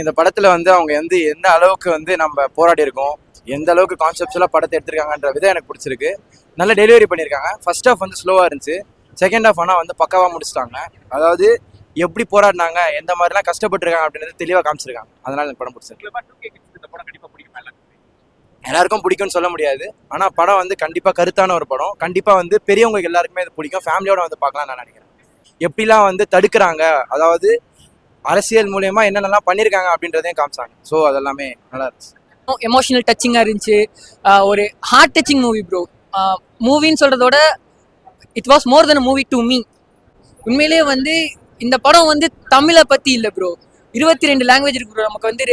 இந்த படத்துல வந்து அவங்க வந்து எந்த அளவுக்கு வந்து நம்ம போராடி இருக்கோம் எந்த அளவுக்கு கான்செப்ட்ஸ்லாம் படத்தை எடுத்திருக்காங்கன்ற விதம் எனக்கு பிடிச்சிருக்கு. நல்ல டெலிவரி பண்ணியிருக்காங்க. ஃபர்ஸ்ட் ஹாஃப் வந்து ஸ்லோவாக இருந்துச்சு. செகண்ட் ஹாஃப் ஆனால் வந்து பக்காவாக முடிச்சிட்டாங்க. அதாவது எப்படி போராடினாங்க எந்த மாதிரிலாம் கஷ்டப்பட்டிருக்காங்க அப்படின்றது தெளிவாக காமிச்சிருக்காங்க. அதனால எனக்கு படம் பிடிச்சிருக்கு. எல்லாருக்கும் பிடிக்கும்னு சொல்ல முடியாது. ஆனால் படம் வந்து கண்டிப்பாக கருத்தான ஒரு படம். கண்டிப்பாக வந்து பெரியவங்களுக்கு எல்லாருக்குமே இது பிடிக்கும். ஃபேமிலியோட வந்து பார்க்கலாம் நான் நினைக்கிறேன். எப்படிலாம் வந்து தடுக்கிறாங்க அதாவது அரசியல் மூலயமா என்னென்னலாம் பண்ணியிருக்காங்க அப்படின்றதையும் காமிச்சாங்க. ஸோ அதெல்லாமே நல்லா இருந்துச்சு. Oh, எமோஷனல் டச்சிங்காக இருந்துச்சு. ஒரு ஹார்ட் டச்சிங் மூவி ப்ரோ மூவின்னு சொல்கிறதோட it was more than movie to me உண்மையிலேயே வந்து இந்த படம் வந்து தமிழை பற்றி இல்லை ப்ரோ இருபத்தி ரெண்டு லாங்குவேஜ் இருக்கு ப்ரோ நமக்கு வந்து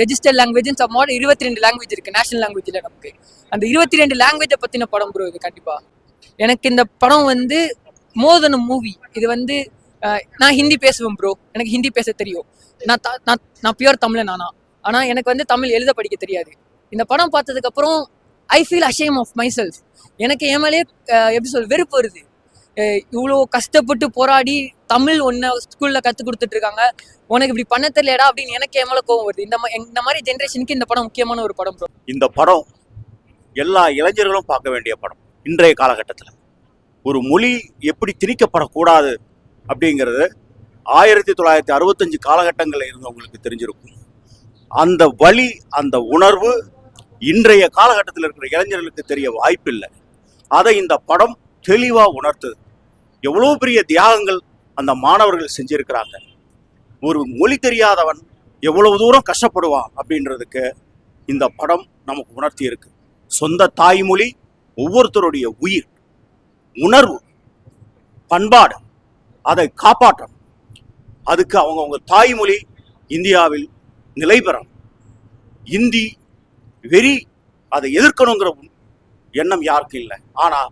ரெஜிஸ்டர் லாங்குவேஜ் சம்மோட இருபத்தி ரெண்டு லாங்குவேஜ் இருக்குது நேஷனல் லாங்குவேஜில் நமக்கு. அந்த இருபத்தி ரெண்டு லாங்குவேஜை பற்றின படம் ப்ரோ இது கண்டிப்பாக எனக்கு இந்த படம் வந்து மோர் தென் மூவி இது வந்து நான் ஹிந்தி பேசுவேன் ப்ரோ எனக்கு ஹிந்தி பேச தெரியும். நான் நான் நான் பியூர் தமிழன் நானா. ஆனால் எனக்கு வந்து தமிழ் எழுத படிக்க தெரியாது. இந்த படம் பார்த்ததுக்கப்புறம் I feel ashamed of myself எனக்கு என் மேலே எப்படி சொல் வெறுப்பு வருது. இவ்வளோ கஷ்டப்பட்டு போராடி தமிழ் ஒன்று ஸ்கூலில் கற்றுக் கொடுத்துட்ருக்காங்க. உனக்கு இப்படி பண்ண தெரியலடா அப்படின்னு எனக்கு என் மேலே கோவம் வருது. இந்த இந்த மாதிரி ஜென்ரேஷனுக்கு இந்த படம் முக்கியமான ஒரு படம் ப்ரோ இந்த படம் எல்லா இளைஞர்களும் பார்க்க வேண்டிய படம். இன்றைய காலகட்டத்தில். ஒரு மொழி எப்படி திணிக்கப்படக்கூடாது அப்படிங்கிறது ஆயிரத்தி தொள்ளாயிரத்தி அறுபத்தஞ்சு காலகட்டங்களில் இருந்தவங்களுக்கு தெரிஞ்சிருக்கும். அந்த வழி அந்த உணர்வு இன்றைய காலகட்டத்தில் இருக்கிற இளைஞர்களுக்கு தெரிய வாய்ப்பில்லை. அதை இந்த படம் தெளிவாக உணர்த்துது. எவ்வளோ பெரிய தியாகங்கள் அந்த மாணவர்கள் செஞ்சிருக்கிறாங்க. ஒரு மொழி தெரியாதவன் எவ்வளவு தூரம் கஷ்டப்படுவான் அப்படின்றதுக்கு இந்த படம் நமக்கு உணர்த்தி இருக்கு. சொந்த தாய்மொழி ஒவ்வொருத்தருடைய உயிர் உணர்வு பண்பாடு அதை காப்பாற்றணும். அதுக்கு அவங்கவுங்க தாய்மொழி இந்தியாவில் நிலை பெறணும். இந்தி வெறி அதை எதிர்க்கணுங்கிற எண்ணம் யாருக்கும் இல்லை. ஆனால்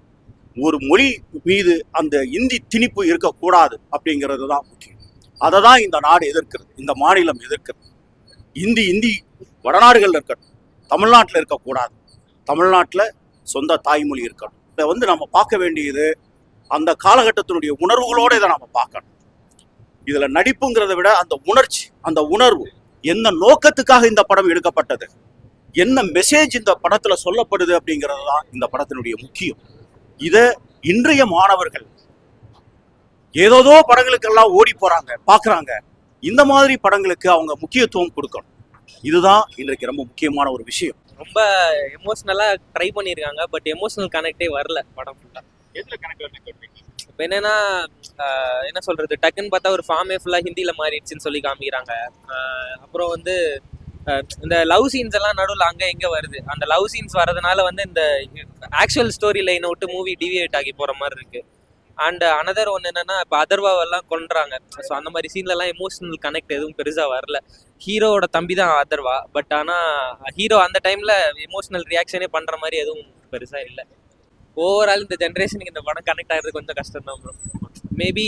ஒரு மொழி மீது அந்த இந்தி திணிப்பு இருக்கக்கூடாது அப்படிங்கிறது தான் முக்கியம். அதை தான் இந்த நாடு எதிர்க்கிறது இந்த மாநிலம் எதிர்க்கிறது. இந்தி இந்தி வடநாடுகளில் இருக்கட்டும் தமிழ்நாட்டில் இருக்கக்கூடாது. தமிழ்நாட்டில் சொந்த தாய்மொழி இருக்கணும். இதை வந்து நம்ம பார்க்க வேண்டியது அந்த காலகட்டத்தினுடைய உணர்வுகளோடு இதை நம்ம பார்க்கணும். இதில் நடிப்புங்கிறத விட அந்த உணர்ச்சி அந்த உணர்வு என்ன நோக்கத்துக்காக இந்த படம் எடுக்கப்பட்டது என்ன மெசேஜ் இந்த படத்துல சொல்லப்படுது அப்படிங்கிறது தான் இந்த படத்தினுடைய முக்கியம். இதை இன்றைய மாணவர்கள் ஏதோதோ படங்களுக்கெல்லாம் ஓடி போறாங்க பார்க்குறாங்க. இந்த மாதிரி படங்களுக்கு அவங்க முக்கியத்துவம் கொடுக்கணும். இதுதான் இன்றைக்கு ரொம்ப முக்கியமான ஒரு விஷயம். ரொம்ப எமோஷ்னலா ட்ரை பண்ணியிருக்காங்க பட் எமோஷனல் கனெக்டே வரல படம் ஃபுல்லாக எதுல இப்போ என்னன்னா என்ன சொல்றது டக்குன்னு பார்த்தா ஒரு ஃபார்மே ஃபுல்லா ஹிந்தியில் மாறிடுச்சுன்னு சொல்லி காமிக்கிறாங்க. அப்புறம் வந்து இந்த லவ் சீன்ஸ் எல்லாம் நடுவில் அங்கே எங்கே வருது. அந்த லவ் சீன்ஸ் வரதுனால வந்து இந்த ஆக்சுவல் ஸ்டோரி லைனை விட்டு மூவி டிவியேட் ஆகி போகிற மாதிரி இருக்கு. அண்ட் அனதர் ஒன்று என்னன்னா இப்போ அதர்வாவெல்லாம் கொண்டுறாங்க ஸோ அந்த மாதிரி சீன்லலாம் எமோஷனல் கனெக்ட் எதுவும் பெருசாக வரல. ஹீரோவோட தம்பி தான் அதர்வா. பட் ஆனால் ஹீரோ அந்த டைமில் எமோஷனல் ரியாக்ஷனே பண்ணுற மாதிரி எதுவும் பெருசாக இல்லை. ஓவரால் இந்த ஜென்ரேஷனுக்கு இந்த படம் கனெக்ட் ஆகிறது கொஞ்சம் கஷ்டம் தான் ப்ரோ மேபி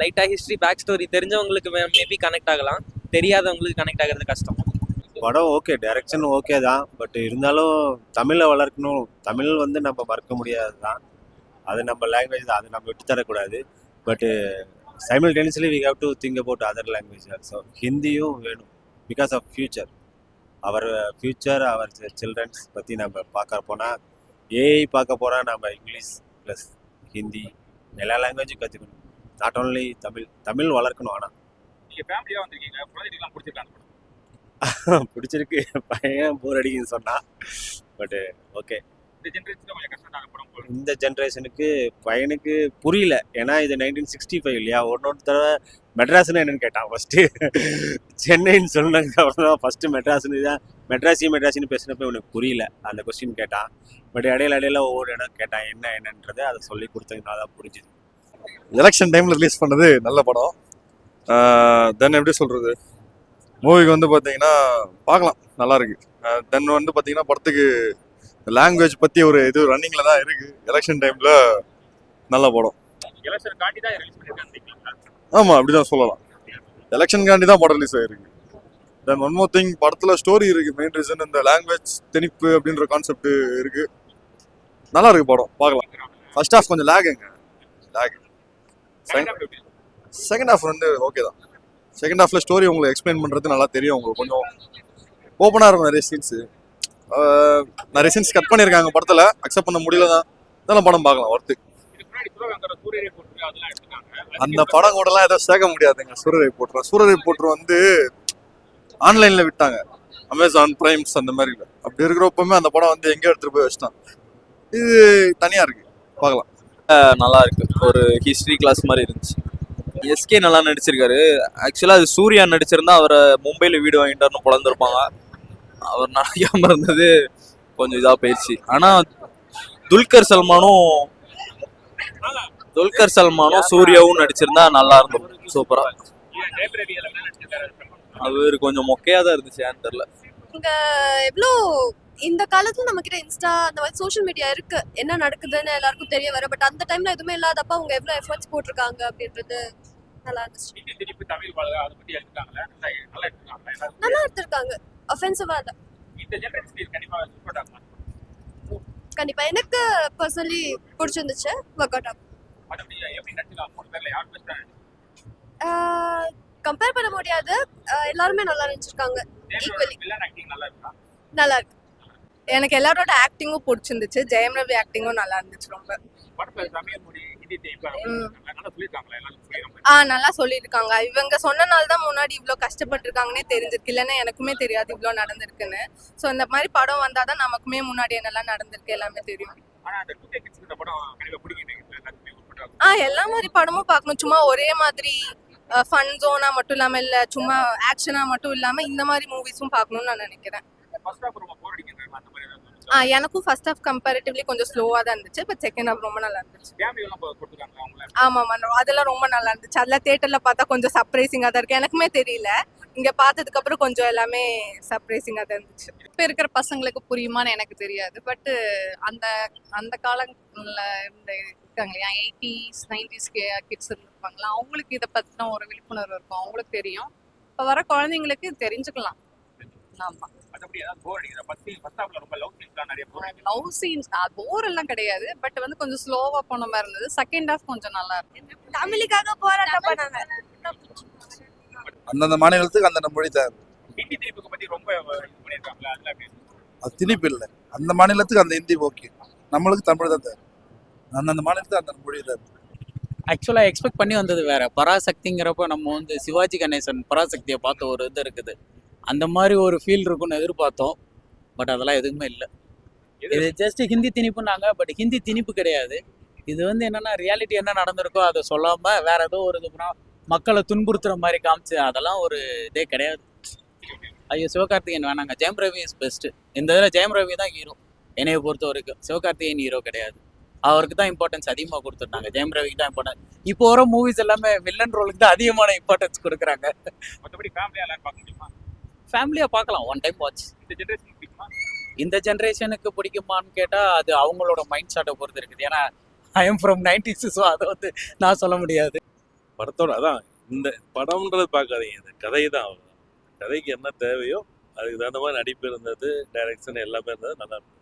லைட்டாக ஹிஸ்ட்ரி பேக் ஸ்டோரி தெரிஞ்சவங்களுக்கு மேபி கனெக்ட் ஆகலாம். தெரியாதவங்களுக்கு கனெக்ட் ஆகிறது கஷ்டம். படம் ஓகே டைரக்ஷன் ஓகே தான். பட் இருந்தாலும் தமிழை வளர்க்கணும். தமிழ் வந்து நம்ம மறக்க முடியாது தான் அது நம்ம லாங்குவேஜ் தான். அது நம்ம விட்டு தரக்கூடாது but simultaneously we have to think about other language also ஹிந்தியும் வேணும். Because of future our future our childrens பற்றி நம்ம பார்க்க போனால் ஏஐ பார்க்க போனால் நம்ம இங்கிலீஷ் ப்ளஸ் ஹிந்தி எல்லா லாங்குவேஜும் கற்றுக்கணும் நாட் ஓன்லி தமிழ் தமிழ் வளர்க்கணும் ஆனால் நீங்க ஃபேமிலியா வந்திருக்கீங்க குழந்தைகளுக்கு பிடிச்சிருக்காங்க பிடிச்சிருக்கு பையன் போர் அடிக்குன்னு சொன்னான். பட்டு ஓகே இந்த ஜென்ரேஷனுக்கு பையனுக்கு புரியல. ஏன்னா இது நைன்டீன் சிக்ஸ்டி ஃபைவ் இல்லையா? ஒரு தடவை மெட்ராஸ்னு என்னன்னு கேட்டான் ஃபர்ஸ்ட்டு சென்னைன்னு சொன்னதுக்கு அப்புறம் தான் ஃபஸ்ட்டு மெட்ராஸ்னு தான் மெட்ராஸி மெட்ராஸின்னு பேசினப்ப இவனுக்கு புரியல. அந்த கொஸ்டின் கேட்டான். பட் இடையில இடையில ஒவ்வொரு இடம் கேட்டான் என்ன என்னன்றதை அதை சொல்லி கொடுத்ததுனால தான் புரிஞ்சுது. எலெக்ஷன் டைமில் ரிலீஸ் பண்ணது நல்ல படம். தென் எப்படி சொல்கிறது மூவிக்கு வந்து பார்த்தீங்கன்னா பார்க்கலாம். நல்லா இருக்கு. தென் வந்து பார்த்தீங்கன்னா படத்துக்கு லாங்குவேஜ் பற்றி ஒரு இது ரன்னிங்கில் தான் இருக்குது எலெக்ஷன் டைமில் நல்ல படம். ஆமாம் அப்படி தான் சொல்லலாம். எலெக்ஷனுக்காண்டி தான் படம் ரிலீஸ் ஆயிருக்கு. தென் ஒன் மோர் திங் படத்தில் ஸ்டோரி இருக்குது மெயின் ரீசன் இந்த லாங்குவேஜ் திணிப்பு அப்படின்ற கான்செப்ட் இருக்குது நல்லா இருக்கு படம் பார்க்கலாம். ஃபர்ஸ்ட் ஹாஃப் கொஞ்சம் லேகுங்க லேக் செகண்ட் ஹாஃப் வந்து ஓகே தான். செகண்ட் ஹாஃப்ல ஸ்டோரி உங்களுக்கு எக்ஸ்பிளைன் பண்றது நல்லா தெரியும் உங்களுக்கு. கொஞ்சம் ஓப்பனாக இருக்கும் நிறைய சீன்ஸு நிறைய சீன்ஸ் கட் பண்ணியிருக்காங்க படத்தில். அக்செப்ட் பண்ண முடியல தான் இதெல்லாம் படம் பார்க்கலாம் ஒர்த்து அதெல்லாம் அந்த படம் கூடலாம் எதுவும் சேர்க்க முடியாதுங்க சூரரை போட்டுரு சூரரை போட்டுரு வந்து ஆன்லைனில் விட்டாங்க. அமேசான் பிரைம்ஸ் அந்த மாதிரி அப்படி இருக்கிறப்பவுமே அந்த படம் வந்து எங்கே எடுத்துகிட்டு போய் வச்சிட்டான். இது தனியாக இருக்கு. பார்க்கலாம். நல்லா இருக்கு. ஒரு ஹிஸ்ட்ரி கிளாஸ் மாதிரி இருந்துச்சு. எஸ்கே நல்லா நடிச்சிருக்காரு. ஆக்சுவலாக அது சூர்யா நடிச்சிருந்தா அவரை மும்பையில் வீடு வாங்கிட்டாருன்னு பிறந்திருப்பாங்க அவர் நடிக்காம இருந்தது. கொஞ்சம் இதாக போயிடுச்சு ஆனால் துல்கர் சல்மானும் துல்கர் சல்மானும் சூர்யாவும் நடிச்சிருந்தா நல்லா எல்லாம் நடிச்சிருக்காரு அவர் கொஞ்சம் மொக்கையாக தான் இருந்துச்சு ஏன்னு தெரில இங்க எவ்வளோ இந்த காலத்துல நம்ம கிட்ட இன்ஸ்டா அந்த மாதிரி சோஷியல் மீடியா இருக்கு. என்ன நடக்குதுன்னு எல்லாருக்கும் தெரிய வர பட் அந்த டைம்ல எதுவுமே இல்லாதப்ப அவங்க எவ்வளவு எஃபர்ட்ஸ் போட்டிருக்காங்க அப்படின்றது நல்லா இருந்துச்சு. நல்லா எடுத்திருக்காங்க. ஒஃபென்சிவா இல்ல இந்த ஜென்ரேஷன் கண்டிப்பா எனக்கு பர்சனலி பிடிச்சிருந்துச்சு ஒர்க் அவுட் ஆகும் நடிச்சிருக்காங்க கம்பேர் பண்ண முடியாது. எல்லாருமே நல்லா இருக்கா? நல்லா இருக்கு. எனக்கு எல்லாரோட ஆக்டிங்கும் பிடிச்சிருந்துச்சு. ஜெயம் ரவி ஆக்டிங்கும் நல்லா இருந்துச்சு ரொம்ப. ஆ நல்லா சொல்லியிருக்காங்க இவங்க சொன்னனால தான் முன்னாடி இவ்வளோ கஷ்டப்பட்டிருக்காங்கன்னே தெரிஞ்சிருக்கு இல்லைன்னா எனக்குமே தெரியாது இவ்வளோ நடந்திருக்குன்னு. ஸோ இந்த மாதிரி படம் வந்தால் தான் நமக்குமே முன்னாடி என்னெல்லாம் நடந்திருக்கு எல்லாமே தெரியும். ஆ எல்லா மாதிரி படமும் பார்க்கணும். சும்மா ஒரே மாதிரி ஃபன் ஜோனா மட்டும் இல்லாமல் இல்லை சும்மா ஆக்ஷனாக மட்டும் இல்லாமல் இந்த மாதிரி மூவிஸும் பார்க்கணும்னு நான் நினைக்கிறேன். ஆ எனக்கும் ஃபர்ஸ்ட் ஹாஃப் கம்பேரிட்டிவ்லி கொஞ்சம் ஸ்லோவாக தான் இருந்துச்சு பட் செகண்ட் ஹாஃப் ரொம்ப நல்லா இருந்துச்சு. ஆமாம் ஆமாம் அதெல்லாம் ரொம்ப நல்லா இருந்துச்சு. அதெல்லாம் தேட்டரில் பார்த்தா கொஞ்சம் சர்ப்ரைசிங்காக தான் இருக்கு. எனக்குமே தெரியல. இங்கே பார்த்ததுக்கு அப்புறம் கொஞ்சம் எல்லாமே சர்ப்ரைசிங்காக தான் இருந்துச்சு. இப்போ இருக்கிற பசங்களுக்கு புரியுமான்னு எனக்கு தெரியாது. பட்டு அந்த அந்த காலங்களில் இருந்த இருக்காங்க இல்லையா எயிட்டிஸ் நைன்டிஸ் கிட்ஸ் இருந்திருப்பாங்களா? அவங்களுக்கு இதை பற்றின ஒரு விழிப்புணர்வு இருக்கும். அவங்களுக்கு தெரியும். இப்போ வர குழந்தைங்களுக்கு தெரிஞ்சுக்கலாம். ஆமாம் மற்றபடி ஏதாவது போர் அடிக்கிற ஃபர்ஸ்ட் ஃபர்ஸ்ட் ஹாஃப்ல ரொம்ப லவ் சீன்ஸ்லாம் நிறைய போர் லவ் சீன்ஸ் போர் எல்லாம் கிடையாது பட் வந்து கொஞ்சம் ஸ்லோவாக போன மாதிரி இருந்தது. செகண்ட் ஹாஃப் கொஞ்சம் நல்லா இருக்கு. தமிழுக்காக போராட்டம் பண்ணாங்க. அந்தந்த மாநிலத்துக்கு அந்தந்த மொழி தேவை ஹிந்தி திணிப்புக்கு பத்தி ரொம்ப இது பண்ணியிருக்காங்களா? அதுல எப்படி அது திணிப்பு இல்லை. அந்த மாநிலத்துக்கு அந்த ஹிந்தி ஓகே நம்மளுக்கு தமிழ் தான் தேவை. அந்தந்த மாநிலத்துக்கு அந்தந்த மொழி தேவை ஆக்சுவலாக எக்ஸ்பெக்ட் பண்ணி வந்தது வேற. பராசக்திங்கிறப்ப நம்ம வந்து சிவாஜி கணேசன் பராசக்தியை பார்த்த ஒரு இது இருக்குது. அந்த மாதிரி ஒரு ஃபீல் இருக்கும்னு எதிர்பார்த்தோம். பட் அதெல்லாம் எதுவுமே இல்லை. இது ஜஸ்ட் ஹிந்தி திணிப்புனாங்க. பட் ஹிந்தி திணிப்பு கிடையாது. இது வந்து என்னன்னா ரியாலிட்டி என்ன நடந்திருக்கோ அதை சொல்லாம வேற ஏதோ ஒரு இது பண்ணா மக்களை துன்புறுத்துற மாதிரி காமிச்சு அதெல்லாம் ஒரு இதே கிடையாது. ஐயோ சிவகார்த்திகேயன் வேணாங்க. ஜெயம் ரவி இஸ் பெஸ்ட் இந்த இதில் ஜெயம் ரவி தான் ஹீரோ என்னைய பொறுத்த வரைக்கும். சிவகார்த்திகேயன் ஹீரோ கிடையாது. அவருக்கு தான் இம்பார்ட்டன்ஸ் அதிகமாக கொடுத்துருந்தாங்க. ஜெயம் ரவிக்கு தான் இம்பார்ட்டன்ஸ் இப்போ வர மூவிஸ் எல்லாமே வில்லன் ரோலுக்கு தான் அதிகமான இம்பார்ட்டன்ஸ் கொடுக்குறாங்க. மற்றபடி ஃபேமிலியா எல்லாரும் பார்க்க முடியுமா? ஃபேமிலியாக பார்க்கலாம். ஒன் டைம் வாட்ச் இந்த ஜென்ரேஷன் பிடிக்குமா? இந்த ஜென்ரேஷனுக்கு பிடிக்குமான்னு கேட்டால் அது அவங்களோட மைண்ட் செட்டை பொறுத்து இருக்குது. ஏன்னா I am from nineties so அதை வந்து நான் சொல்ல முடியாது. படத்தோட அதான் இந்த படம்ன்றது பார்க்காதீங்க. இந்த கதை தான். கதைக்கு என்ன தேவையோ அதுக்கு தகுந்த மாதிரி நடிப்பு இருந்தது டைரக்ஷன் எல்லாமே இருந்தது நல்லா இருந்தது.